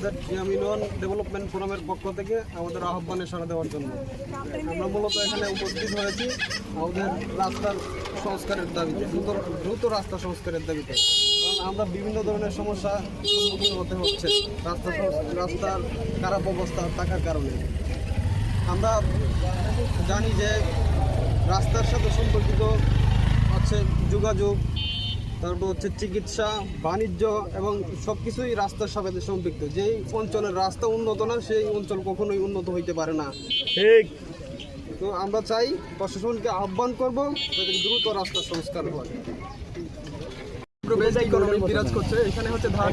আমাদের জিয়ামিলন ডেভেলপমেন্ট ফোরামের পক্ষ থেকে আমাদের আহ্বানে সাড়া দেওয়ার জন্য। আমরা মূলত এখানে উপস্থিত হয়েছি আমাদের রাস্তার সংস্কারের দাবিতে, দ্রুত দ্রুত রাস্তা সংস্কারের দাবিতে। আমরা বিভিন্ন ধরনের সমস্যা সম্মুখীন হতে হচ্ছে, রাস্তা রাস্তার খারাপ অবস্থা থাকার কারণে। আমরা জানি যে রাস্তার সাথে সম্পর্কিত হচ্ছে যোগাযোগ তারপর হচ্ছে চিকিৎসা বাণিজ্য এবং সব কিছুই রাস্তার সাথে সম্পৃক্ত। যেই অঞ্চলের রাস্তা উন্নত না সেই অঞ্চল কখনোই উন্নত হইতে পারে না। ঠিক। তো আমরা চাই প্রশাসনকে আহ্বান করব যাতে দ্রুত রাস্তা সংস্কার হয়। বিরাজ করছে। এখানে হচ্ছে ধান।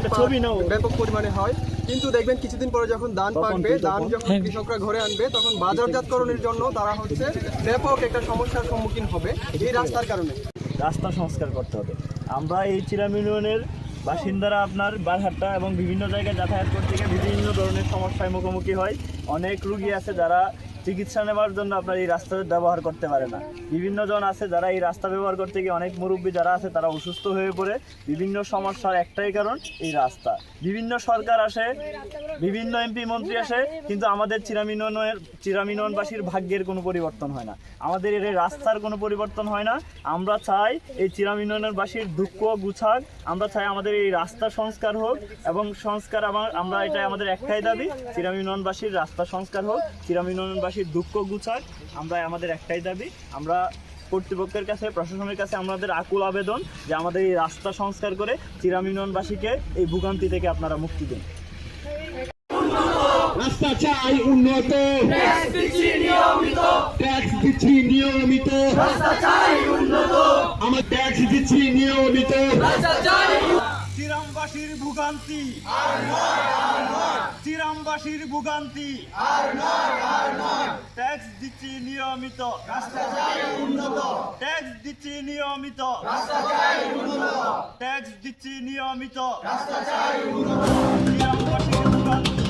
ব্যাপক পরিমাণে হয়। কিন্তু দেখবেন কিছুদিন পরে যখন ধান পাকবে ধান যখন কৃষকরা ঘরে আনবে তখন বাজারজাতকরণের জন্য তারা হচ্ছে ব্যাপক একটা সমস্যার সম্মুখীন হবে এই রাস্তার কারণে। রাস্তা সংস্কার করতে হবে। আমরা এই চিরাম ইউনিয়নের বাসিন্দারা আপনার বারহাট্টা এবং বিভিন্ন জায়গায় যাতায়াত করতে গিয়ে বিভিন্ন ধরনের সমস্যায় মুখোমুখি হয়। অনেক রুগী আছে যারা চিকিৎসা নেওয়ার জন্য আপনার এই রাস্তা ব্যবহার করতে পারে না। বিভিন্ন জন আছে যারা এই রাস্তা ব্যবহার করতে গিয়ে অনেক মুরব্বী যারা আছে তারা অসুস্থ হয়ে পড়ে। বিভিন্ন সমস্যার একটাই কারণ এই রাস্তা। বিভিন্ন সরকার আসে, বিভিন্ন এমপি মন্ত্রী আসে, কিন্তু আমাদের চিরামিননের চিরামিননবাসীর ভাগ্যের কোনো পরিবর্তন হয় না। আমাদের এর রাস্তার কোনো পরিবর্তন হয় না। আমরা চাই এই চিরামিননবাসীর দুঃখ গুছাক, আমরা চাই আমাদের এই রাস্তা সংস্কার হোক এবং সংস্কার আমার, আমরা এটা আমাদের একটাই দাবি চিরামিননবাসীর রাস্তা সংস্কার হোক চিরামিননবাসীর দুঃখ গুছাক আমরা আমাদের একটাই দাবি। আমরা কর্তৃপক্ষের কাছে প্রশাসনের কাছে আমাদের আকুল আবেদন যে আমাদের এই রাস্তা সংস্কার করে চিরামিননবাসীকে এই ভোগান্তি থেকে আপনারা মুক্তি দিন। রাস্তা চাই উন্নত। ট্যাক্স দিচ্ছি নিয়মিত। আমার ট্যাক্স দিচ্ছি নিয়মিত। চিরামবাসীর ভোগান্তি। চিরামবাসীর ভোগান্তি। ট্যাক্স দিচ্ছি নিয়মিত। ট্যাক্স দিচ্ছি নিয়মিত। ট্যাক্স দিচ্ছি নিয়মিত। চিরামবাসীর ভোগান্তি